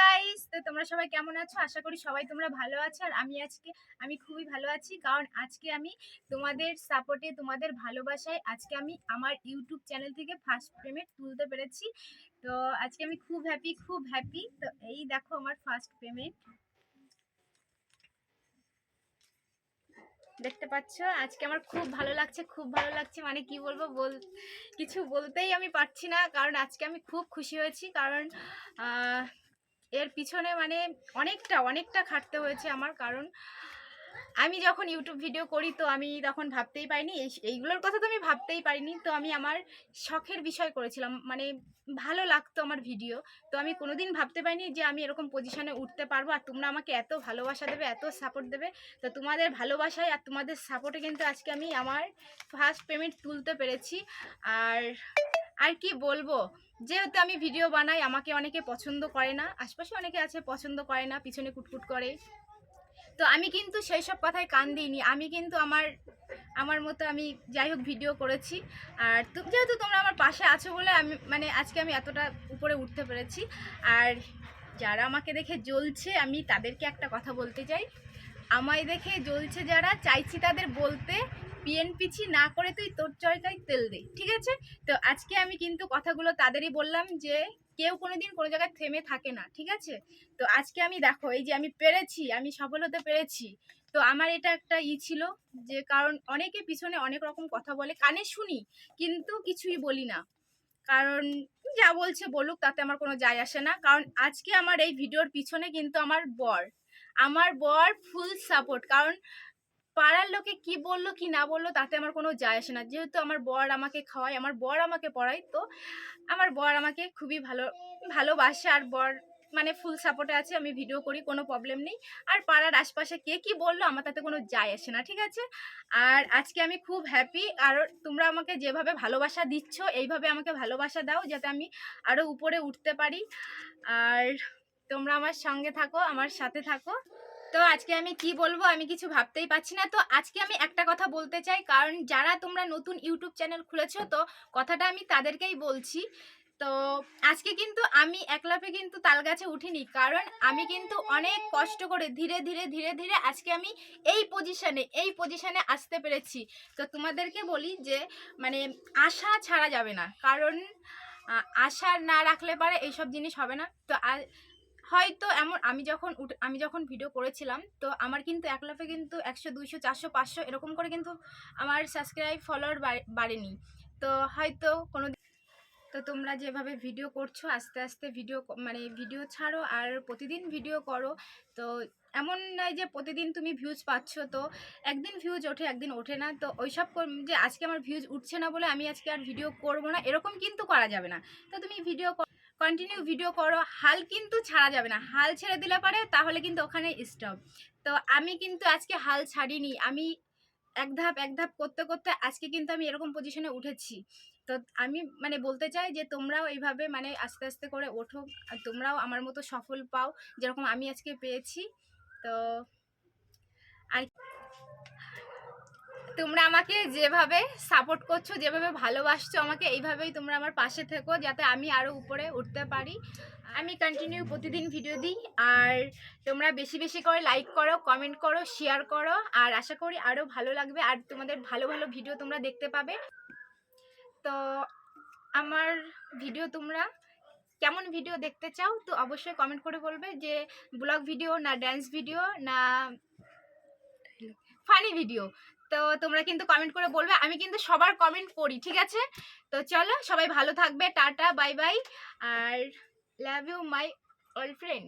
Guys তো তোমরা সবাই কেমন আছো? আশা করি সবাই তোমরা ভালো আছো। আর আমি আজকে, আমি খুবই ভালো আছি। কারণ আজকে আমি তোমাদের সাপোর্টে তোমাদের ভালোবাসায় আজকে আমি আমার ইউটিউব চ্যানেল থেকে ফার্স্ট পেমেন্ট তুলতে পেরেছি। তো আজকে আমি খুব হ্যাপি খুব হ্যাপি তো এই দেখো আমার ফার্স্ট পেমেন্ট দেখতে পাচ্ছ? আজকে আমার খুব ভালো লাগছে, খুব ভালো লাগছে। মানে কি বলব? বল, কিছু বলতেই আমি পারছি না। কারণ আজকে আমি খুব খুশি হয়েছি। কারণ এর পিছনে মানে অনেকটা অনেকটা খাটতে হয়েছে আমার কারণ আমি যখন ইউটিউব ভিডিও করি তো আমি তখন ভাবতেই পারিনি। এই- এইগুলোর কথা তো আমি ভাবতেই পারিনি। তো আমি আমার শখের বিষয় করেছিলাম। মানে ভালো লাগতো আমার ভিডিও তো আমি কোনোদিন ভাবতে পারিনি যে আমি এরকম পজিশনে উঠতে পারব। আর তোমরা আমাকে এত ভালোবাসা দেবে, এত সাপোর্ট দেবে। তো তোমাদের ভালোবাসায় আর তোমাদের সাপোর্টে কিন্তু আজকে আমি আমার ফার্স্ট পেমেন্ট তুলতে পেরেছি। আর আর কি বলব? যেহেতু আমি ভিডিও বানাই, আমাকে অনেকে পছন্দ করে না, আশপাশে অনেকে আছে পছন্দ করে না, পিছনে কুটকুট করে। তো আমি কিন্তু সেই সব কথায় কান দিইনি। আমি কিন্তু আমার আমার মতো আমি যাই হোক ভিডিও করেছি। আর যেহেতু তোমরা আমার পাশে আছো বলে আমি মানে আজকে আমি এতটা উপরে উঠতে পেরেছি। আর যারা আমাকে দেখে জ্বলছে, আমি তাদেরকে একটা কথা বলতে চাই। আমায় দেখে জ্বলছে যারা, চাইছি তাদের বলতে। পিএন পিছি না করে তুই তোর চরকায় তেল দে, ঠিক আছে? তো আজকে আমি কিন্তু কথাগুলো তাদেরই বললাম যে কেউ কোনোদিন কোনো জায়গায় থেমে থাকে না, ঠিক আছে? তো আজকে আমি দেখো, এই যে আমি পেরেছি, আমি সফল হতে পেরেছি। তো আমার এটা একটা ই ছিল যে কারণ অনেকে পিছনে অনেক রকম কথা বলে, কানে শুনি, কিন্তু কিছুই বলি না। কারণ যা বলছে বলুক, তাতে আমার কোনো যায় আসে না। কারণ আজকে আমার এই ভিডিওর পিছনে কিন্তু আমার বর আমার বর ফুল সাপোর্ট কারণ পাড়ার লোকে কি বলল, কি না বলল, তাতে আমার কোনো যায় আসে না। যেহেতু আমার বর আমাকে খাওয়ায়, আমার বর আমাকে পড়ায়, তো আমার বর আমাকে খুবই ভালো, ভালোবাসে আর বর মানে ফুল সাপোর্টে আছে, আমি ভিডিও করি, কোনো প্রবলেম নেই। আর পাড়ার আশপাশে কে কি বলল, আমার তাতে কোনো যায় আসে না, ঠিক আছে? আর আজকে আমি খুব হ্যাপি আর তোমরা আমাকে যেভাবে ভালোবাসা দিচ্ছ, এইভাবে আমাকে ভালোবাসা দাও, যাতে আমি আরও উপরে উঠতে পারি। আর তোমরা আমার সঙ্গে থাকো, আমার সাথে থাকো। তো আজকে আমি কি বলব আমি কিছু ভাবতেই পারছি না। তো আজকে আমি একটা কথা বলতে চাই, কারণ যারা তোমরা নতুন ইউটিউব চ্যানেল খুলেছো, তো কথাটা আমি তাদেরকেই বলছি। তো আজকে কিন্তু আমি একলাপে কিন্তু তাল গাছে উঠিনি, কারণ আমি কিন্তু অনেক কষ্ট করে ধীরে ধীরে ধীরে ধীরে আজকে আমি এই পজিশানে এই পজিশানে আসতে পেরেছি। তো তোমাদেরকে বলি যে মানে আশা ছাড়া যাবে না, কারণ আশা না রাখলে পারে এইসব জিনিস হবে না। তো হয়তো এমন, আমি যখন আমি যখন ভিডিও করেছিলাম, তো আমার কিন্তু একলাফে কিন্তু একশো, দুইশো, চারশো, পাঁচশো এরকম করে কিন্তু আমার সাবস্ক্রাইব ফলোয়ার বাড়েনি। তো হয়তো কোনো তো তোমরা যেভাবে ভিডিও করছ, আস্তে আস্তে ভিডিও মানে ভিডিও ছাড়ো আর প্রতিদিন ভিডিও করো। তো এমন নয় যে প্রতিদিন তুমি ভিউজ পাচ্ছ, তো একদিন ভিউজ ওঠে, একদিন ওঠে না। তো ওইসব যে আজকে আমার ভিউজ উঠছে না বলে আমি আজকে আর ভিডিও করব না, এরকম কিন্তু করা যাবে না। তো তুমি ভিডিও কন্টিনিউ ভিডিও করো, হাল কিন্তু ছাড়া যাবে না। হাল ছেড়ে দিলে পারে, তাহলে কিন্তু ওখানে স্টপ তো আমি কিন্তু আজকে হাল ছাড়িনি। আমি এক ধাপ এক ধাপ করতে করতে আজকে কিন্তু আমি এরকম পজিশনে উঠেছি। তো আমি মানে বলতে চাই যে, তোমরাও এইভাবে মানে আস্তে আস্তে করে ওঠো। তোমরাও আমার মতো সফল পাও, যেরকম আমি আজকে পেয়েছি। তো আর তোমরা আমাকে যেভাবে সাপোর্ট করছ, যেভাবে ভালোবাসছো, আমাকে এইভাবেই তোমরা আমার পাশে থেকো যাতে আমি আরও উপরে উঠতে পারি। আমি কন্টিনিউ প্রতিদিন ভিডিও দিই, আর তোমরা বেশি বেশি করে লাইক করো কমেন্ট করো শেয়ার করো, আর আশা করি আরও ভালো লাগবে, আর তোমাদের ভালো ভালো ভিডিও তোমরা দেখতে পাবে। তো আমার ভিডিও তোমরা কেমন ভিডিও দেখতে চাও, তো অবশ্যই কমেন্ট করে বলবে যে ব্লগ ভিডিও না ড্যান্স ভিডিও না ফানি ভিডিও তো তোমরা কিন্তু কমেন্ট করে বলবে, আমি কিন্তু সবার কমেন্ট পড়ি ঠিক আছে? তো চলো, সবাই ভালো থাকবে, tata bye bye R love you my all friend